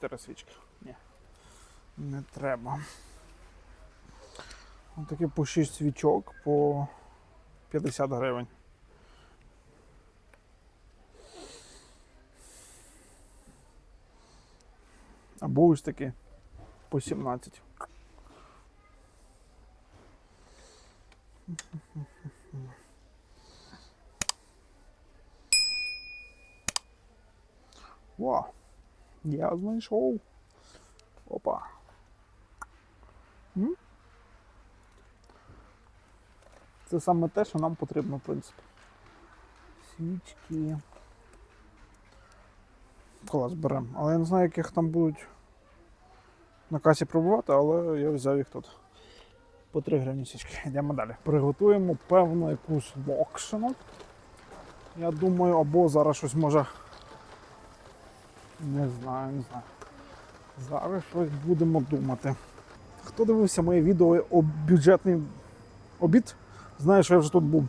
Чотири свічки. Ні. Не треба. Ось такі по 6 свічок по 50 гривень. Або ось такі по 17. Вау! Я знайшов. Опа. М? Це саме те, що нам потрібно, в принципі. Свічки. Клас беремо. Але я не знаю, яких там будуть на касі пробувати, але я взяв їх тут. По 3 гривні свічки. Йдемо далі. Приготуємо певно якусь локшину. Я думаю, або зараз щось може. Не знаю, не знаю. Зараз щось будемо думати. Хто дивився моє відео об бюджетний обід, знає, що я вже тут був.